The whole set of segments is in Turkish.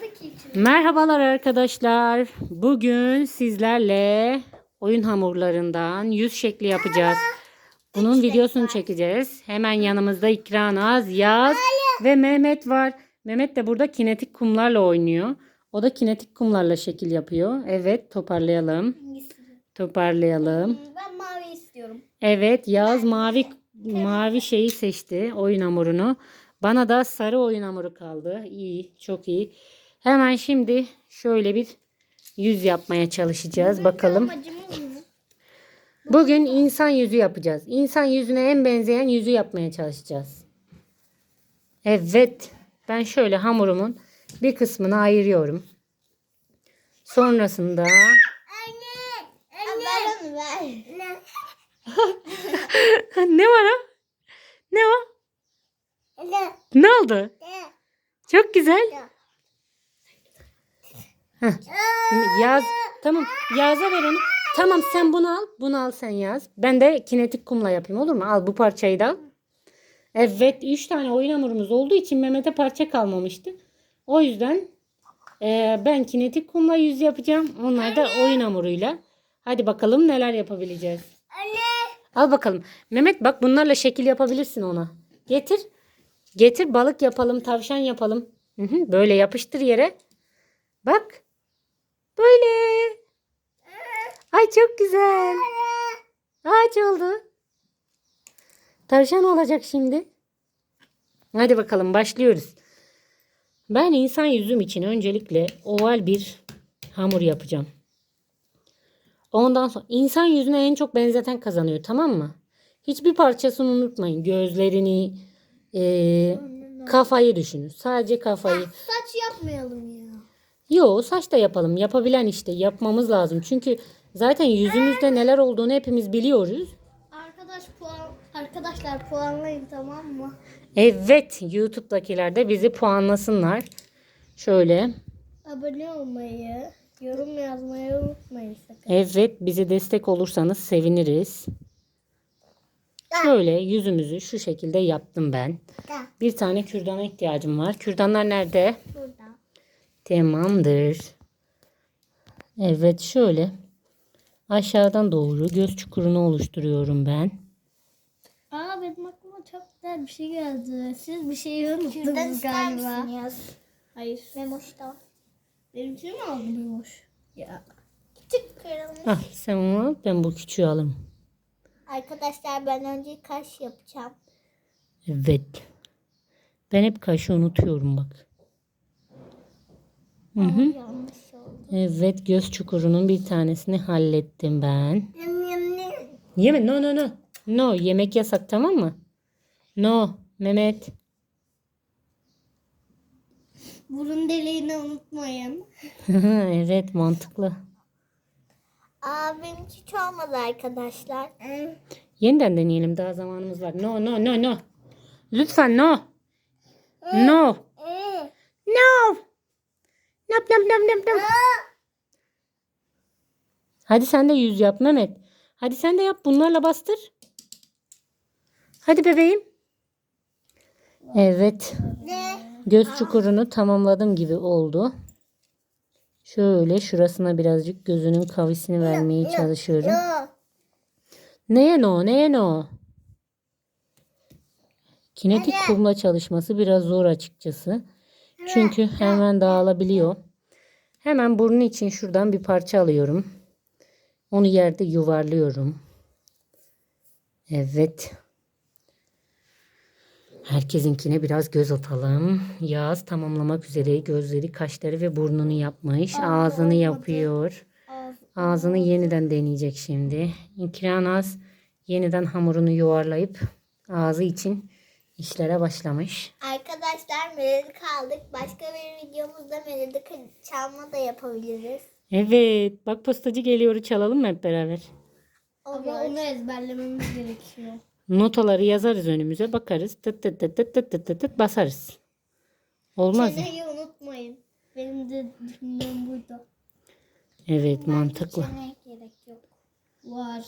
koymadı ki içine. Merhabalar arkadaşlar. Bugün sizlerle oyun hamurlarından yüz şekli yapacağız. Bunun videosunu çekeceğiz. Hemen yanımızda İkranaz, Yaz ve Mehmet var. Mehmet de burada kinetik kumlarla oynuyor. O da kinetik kumlarla şekil yapıyor. Evet toparlayalım. Toparlayalım. Ben mavi istiyorum. Evet Yaz mavi mavi şeyi seçti oyun hamurunu. Bana da sarı oyun hamuru kaldı. İyi, çok iyi. Hemen şimdi şöyle bir yüz yapmaya çalışacağız. Bakalım. Bugün insan yüzü yapacağız. İnsan yüzüne en benzeyen yüzü yapmaya çalışacağız. Evet. Ben şöyle hamurumun bir kısmını ayırıyorum. Sonrasında Anne. Ne? var o? Ne o? Ne? Oldu? Çok güzel. Heh. Yaz. Tamam. Yaz'a ver onu. Tamam sen bunu al. Bunu al sen yaz. Ben de kinetik kumla yapayım olur mu? Al bu parçayı da al. Evet. Üç tane oyun hamurumuz olduğu için Mehmet'e parça kalmamıştı. O yüzden e, ben kinetik kumla yüz yapacağım. Onlar da oyun hamuruyla. Hadi bakalım neler yapabileceğiz. Anne. Al bakalım. Mehmet bak bunlarla şekil yapabilirsin ona. Getir. Getir balık yapalım, tavşan yapalım. Hı hı, böyle yapıştır yere. Bak. Böyle. Ay çok güzel. Ağaç oldu. Tavşan olacak şimdi. Hadi bakalım başlıyoruz. Ben insan yüzüm için öncelikle oval bir hamur yapacağım. Ondan sonra insan yüzüne en çok benzeten kazanıyor tamam mı? Hiçbir parçasını unutmayın. Gözlerini, eee, kafayı düşünün. Sadece kafayı. Saç yapmayalım ya. Yo saç da yapalım. Yapabilen işte yapmamız lazım. Çünkü zaten yüzümüzde neler olduğunu hepimiz biliyoruz. Arkadaş puan arkadaşlar puanlayın tamam mı? Evet YouTube'dakiler de bizi puanlasınlar. Şöyle. Abone olmayı, yorum yazmayı unutmayın sakın. Evet bize destek olursanız seviniriz. Şöyle yüzümüzü şu şekilde yaptım ben. Bir tane kürdana ihtiyacım var. Kürdanlar nerede? Burada. Tamamdır. Evet şöyle aşağıdan doğru göz çukurunu oluşturuyorum ben. Aa benim aklıma çok güzel bir şey geldi. Siz bir şey unuttunuz galiba. yaz? Hayır. Memoş'ta. Benim için mi aldın Memoş? Ya. Küçük kırılmış. Ah sen onu al, ben bu küçüğü alayım. Arkadaşlar ben önce kaş yapacağım. Evet. Ben hep kaşı unutuyorum bak. Hı hı. Yanlış oldu. Evet göz çukurunun bir tanesini hallettim ben. Yum yum yum. Yeme no no no. No yemek yasak tamam mı? No Mehmet. Burun deliğini unutmayın. evet mantıklı. Aa benimki hiç olmadı arkadaşlar. Yeniden deneyelim daha zamanımız var. No no no no. Lütfen no. No. No. Nap nap nap nap nap. Hadi sen de yüz yap Mehmet. Hadi sen de yap bunlarla bastır. Hadi bebeğim. Evet. Ne? Göz çukurunu tamamladım gibi oldu. Şöyle şurasına birazcık gözünün kavisini vermeye çalışıyorum. Yo. Neye no? Neye no? Kinetik kumla çalışması biraz zor açıkçası. Çünkü hemen dağılabiliyor. Hemen burnu için şuradan bir parça alıyorum. Onu yerde yuvarlıyorum. Evet. Herkesinkine biraz göz atalım. Yağız tamamlamak üzere gözleri, kaşları ve burnunu yapmış. Ağzını yapıyor. Ağzını yeniden deneyecek şimdi. İnkranaz yeniden hamurunu yuvarlayıp ağzı için işlere başlamış. Arkadaşlar meledik aldık. Başka bir videomuzda meledik çalma da yapabiliriz. Evet. Bak postacı geliyor çalalım mı hep beraber? Ama onu ezberlememiz gerekiyor. Notaları yazarız önümüze bakarız. Tıt tıt tıt tıt tıt tıt tıt tıt basarız. Olmaz mı? Çeneyi unutmayın. Benim de düşündüğüm buydu. Evet mantıklı. Ne gerek yok. Var.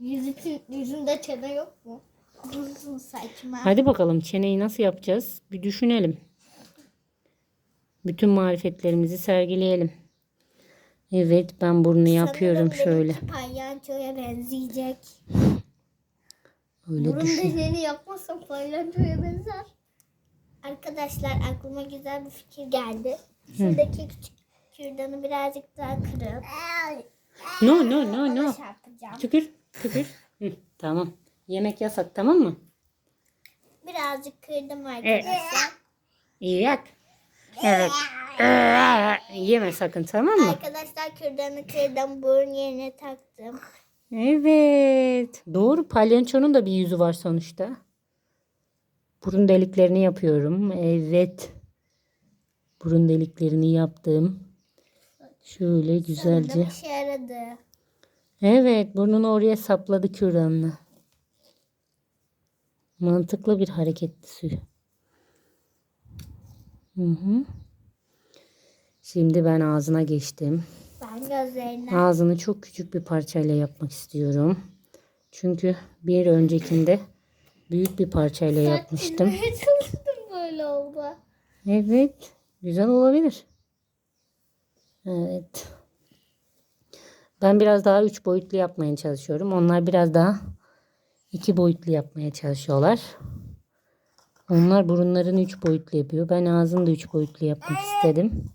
Yüz için, yüzünde çene yok mu? Uzun saçma. Hadi bakalım çeneyi nasıl yapacağız? Bir düşünelim. Bütün marifetlerimizi sergileyelim. Evet ben burnu yapıyorum Sanırım şöyle. benimki palyaçoya benzeyecek. Öyle Burun düşün. deliğini yapmazsam palyaçoya benzer. Arkadaşlar aklıma güzel bir fikir geldi. Şuradaki küçük kürdanı birazcık daha kırıp No no no no. çarpacağım. Tükür tükür. Hı, tamam. Yemek yasak tamam mı? Birazcık kırdım arkadaşlar. İyi yak. Evet. Yeme sakın tamam mı? Arkadaşlar kürdanı kırdım. Burun yerine taktım. Evet. Doğru. Palyaçonun da bir yüzü var sonuçta. Burun deliklerini yapıyorum. Evet. Burun deliklerini yaptım. Şöyle güzelce. Sanırım işe yaradı. Evet. Burnunu oraya sapladı kürdanla. Mantıklı bir hareketti suyu. Hı hı. Şimdi ben ağzına geçtim. Ben gözlerine Ağzını çok küçük bir parçayla yapmak istiyorum. Çünkü bir öncekinde büyük bir parçayla yapmıştım. Çizmeye çalıştım böyle oldu. Evet. Güzel olabilir. Evet. Ben biraz daha üç boyutlu yapmaya çalışıyorum. Onlar biraz daha iki boyutlu yapmaya çalışıyorlar. Onlar burunlarını üç boyutlu yapıyor. Ben ağzını da üç boyutlu yapmak istedim.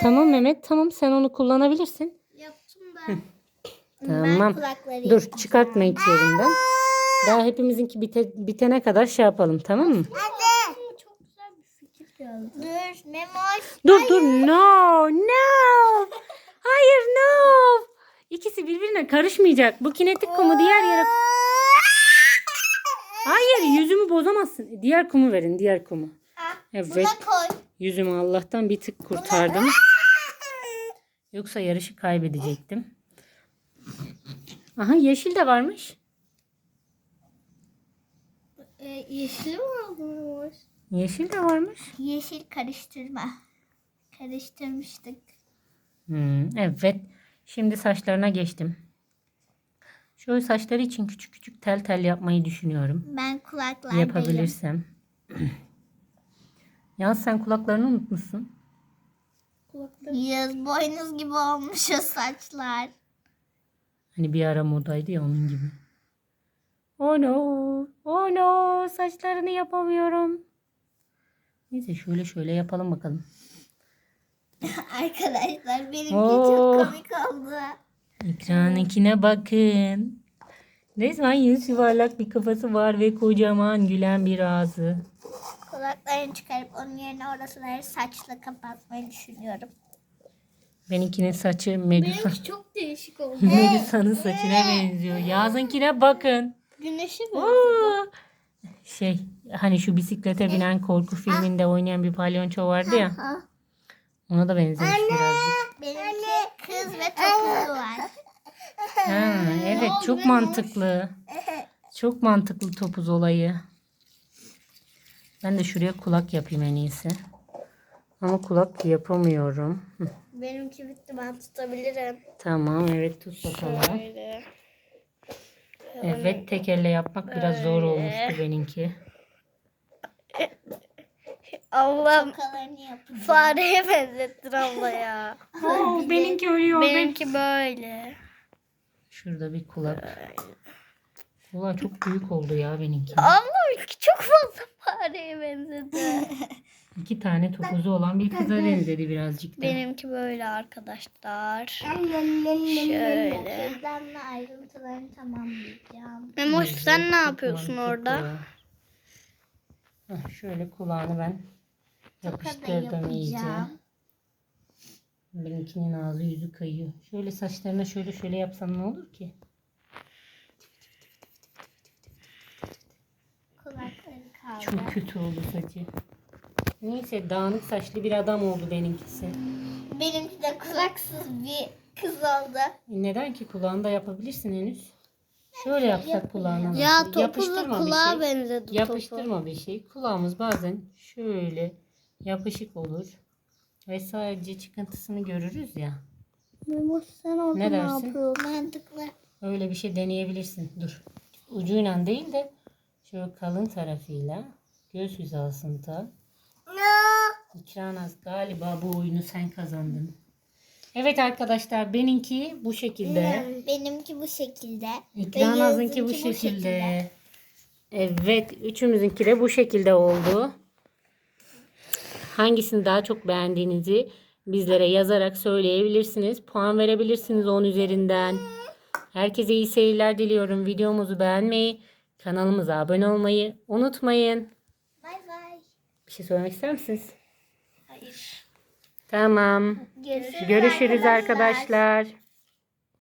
Tamam Mehmet tamam sen onu kullanabilirsin. Yaptım ben. Tamam. kulakları Dur çıkartma hiç yerinden. Daha hepimizinki bite, bitene kadar şey yapalım tamam mı? Aklıma çok güzel bir fikir geldi. Dur Memoş. Dur dur no no. Hayır no. İkisi birbirine karışmayacak. Bu kinetik kumu diğer yere... Hayır yüzümü bozamazsın. Diğer kumu verin diğer kumu. Evet Buna koy. yüzümü Allah'tan bir tık kurtardım. Yoksa yarışı kaybedecektim. Aha yeşil de varmış. Ee, yeşil mi aldın? Yeşil de varmış. Yeşil karıştırma. Karıştırmıştık. Hmm, evet. Şimdi saçlarına geçtim. Şöyle saçları için küçük küçük tel tel yapmayı düşünüyorum. Ben kulaklardayım. Yapabilirsem. Yalnız sen kulaklarını unutmuşsun. Yaz boynuz gibi olmuş o saçlar. Hani bir ara modaydı ya onun gibi. Oh no. Oh no. Saçlarını yapamıyorum. Neyse şöyle şöyle yapalım bakalım. Arkadaşlar benimki Oo. çok komik oldu. Ekranınkine bakın. Resmen yüz yuvarlak bir kafası var ve kocaman gülen bir ağzı. Kulaklarını çıkarıp onun yerine orasıları saçla kapatmayı düşünüyorum. Benimkinin saçı Medusa. Benimki çok değişik oldu. Medusa'nın saçına benziyor. Yazınkine bakın. Güneşe mi? Aa! Şey hani şu bisiklete binen korku filminde oynayan bir palyonço vardı ya. Ona da benzemiş birazcık. Benimki kız ve topuğu var. Ha, evet çok mantıklı. Çok mantıklı topuz olayı. Ben de şuraya kulak yapayım en iyisi. Ama kulak yapamıyorum. Hı, Benimki bitti ben tutabilirim. Tamam evet tut bakalım. Böyle. Evet tek elle yapmak biraz zor olmuştu benimki. Allah'ım fareye benzettin abla ya. Oo, benimki ölüyor. Ben... Benimki böyle. Şurada bir kulak. Kulağı çok büyük oldu ya benimki. Ablamınki çok fazla fareye benzedi. İki tane topuzu olan bir kıza benzedi birazcık da. Benimki böyle arkadaşlar. Şöyle. Kızlarla ayrıntılarını tamamlayacağım. Memoş sen ne yapıyorsun mantıklı. orada? Hah, şöyle kulağını ben yapıştırdım iyice. Benimkinin ağzı yüzü kayıyor. Şöyle saçlarına şöyle şöyle yapsam ne olur ki? Kulakları kaldı. Çok kötü oldu saçı. Neyse dağınık saçlı bir adam oldu benimkisi. Benimki de kulaksız bir kız oldu. E Neden ki kulağını da yapabilirsin henüz. Şöyle yapsak kulağına. Ya nasıl? topuzlu Yapıştırma bir kulağa şey. benzedi Yapıştırma bir şey. Kulağımız bazen şöyle yapışık olur. Ve sadece çıkıntısını görürüz ya. Memoş sen orada Ne dersin? Mantıklı. Öyle bir şey deneyebilirsin. Dur. Ucuyla değil de şöyle kalın tarafıyla Göz hizasında. İkranaz galiba bu oyunu sen kazandın. Evet arkadaşlar benimki bu şekilde. Benimki bu şekilde. İkranaz'ınki bu Yağız'ınki şekilde. Evet üçümüzünki de bu şekilde oldu. Hangisini daha çok beğendiğinizi bizlere yazarak söyleyebilirsiniz. Puan verebilirsiniz 10 üzerinden. Herkese iyi seyirler diliyorum. Videomuzu beğenmeyi, kanalımıza abone olmayı unutmayın. Bay bay. Bir şey söylemek ister misiniz? Hayır. Tamam. Görüşürüz, Görüşürüz arkadaşlar.